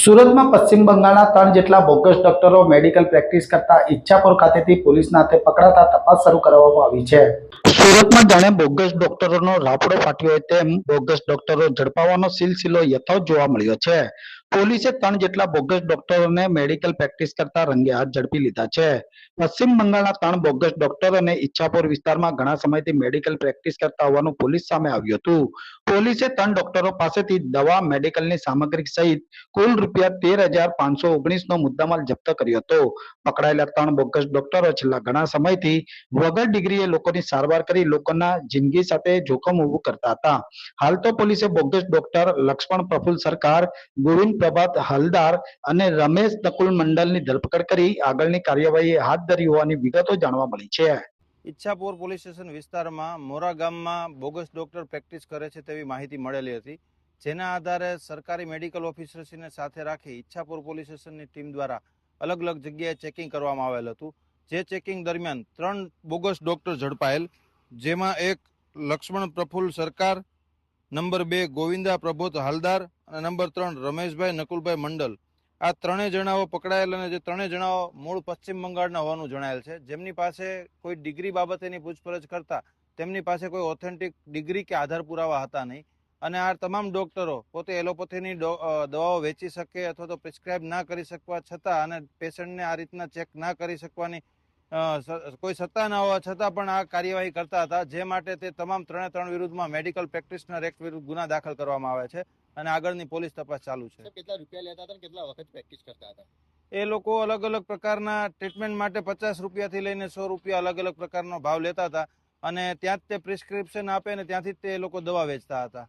સુરતમાં પશ્ચિમ બંગાળના ત્રણ જેટલા બોગસ ડોક્ટરો મેડિકલ પ્રેક્ટિસ કરતા ઈચ્છાપુર ખાતેથી પોલીસના હાથે પકડાતા તપાસ શરૂ કરવામાં આવી છે. સુરતમાં જાણે બોગસ ડોક્ટરોનો રાફડો ફાટ્યો હોય તેમ બોગસ ડોક્ટરો ઝડપાવવાનો સિલસિલો યથાવત જોવા મળ્યો છે. પોલીસે ત્રણ જેટલા બોગસ ડોક્ટરોને મેડિકલ પ્રેક્ટિસ કરતા રંગે હાથ ઝડપી લીધા છે. પશ્ચિમ બંગાળના ત્રણ બોગસ ડોક્ટરોને ઈચ્છાપુર વિસ્તારમાં ઘણા સમયથી મેડિકલ પ્રેક્ટિસ કરતા હોવાનું પોલીસ સામે આવ્યું હતું. પોલીસે ત્રણ ડોક્ટરો પાસેથી દવા, મેડિકલની સામગ્રી સહિત કુલ રૂપિયા તેર હજાર પાંચસો ઓગણીસ નો મુદ્દામાલ જપ્ત કર્યો હતો. પકડાયેલા ત્રણ બોગસ ડોક્ટરો છેલ્લા ઘણા સમયથી વગર ડિગ્રીએ લોકોની સારવાર કરી લોકોના જિંદગી સાથે જોખમ ઊભું કરતા હતા. હાલ તો પોલીસે બોગસ ડોક્ટર લક્ષ્મણ પ્રફુલ સરકાર, ગોવિંદ પ્રભાત હલદાર અને રમેશ નકુલ મંડલની ધરપકડ કરી આગળની કાર્યવાહી હાથ ધરી હોવાની વિગતો જાણવા મળી છે. ઈચ્છાપુર પોલીસ સ્ટેશન વિસ્તારમાં મોરા ગામમાં બોગસ ડોક્ટર પ્રેક્ટિસ કરે છે તેવી માહિતી મળેલી હતી, જેના આધારે સરકારી મેડિકલ ઓફિસર્સને સાથે રાખી ઈચ્છાપુર પોલીસ સ્ટેશનની ટીમ દ્વારા અલગ અલગ જગ્યાએ ચેકિંગ કરવામાં આવેલ હતું, જે ચેકિંગ દરમિયાન ત્રણ બોગસ ડોક્ટર ઝડપાયેલ, જેમાં એક લક્ષ્મણ પ્રફુલ્લ સરકાર, નંબર બે ગોવિંદા પ્રબોધ હાલદાર અને નંબર ત્રણ રમેશભાઈ નકુલભાઈ મંડલ. આ ત્રણેય જણાઓ પકડાયેલ અને જે ત્રણેય જણાઓ મૂળ પશ્ચિમ બંગાળના હોવાનું જણાયેલ છે. જેમની પાસે કોઈ ડિગ્રી બાબતેની પૂછપરછ કરતા, તેમની પાસે કોઈ ઓથેન્ટિક ડિગ્રી કે આધાર પુરાવા હતા નહીં. અને આ તમામ ડોક્ટરો પોતે એલોપેથીની દવાઓ વેચી શકે અથવા તો પ્રિસ્ક્રાઇબ ના કરી શકવા છતાં અને પેશન્ટને આ રીતના ચેક ના કરી શકવાની કોઈ સત્તા ન હોવા છતાં પણ આ કાર્યવાહી કરતા હતા જે માટે તે તમામ ત્રણે ત્રણ વિરુદ્ધમાં મેડિકલ પ્રેક્ટિશનર એક્ટ વિરુદ્ધ ગુના દાખલ કરવામાં આવે છે અને આગળની પોલીસ તપાસ ચાલુ છે. કેટલા રૂપિયા લેતા હતા કેટલા વખત પ્રેક્ટિસ કરતા હતા? એ લોકો અલગ અલગ પ્રકારના ટ્રીટમેન્ટ માટે પચાસ રૂપિયાથી લઈને સો રૂપિયા અલગ અલગ પ્રકારનો ભાવ લેતા હતા અને ત્યાં જ તે પ્રિસ્ક્રિપ્શન આપે ને ત્યાંથી જ તે લોકો દવા વેચતા હતા.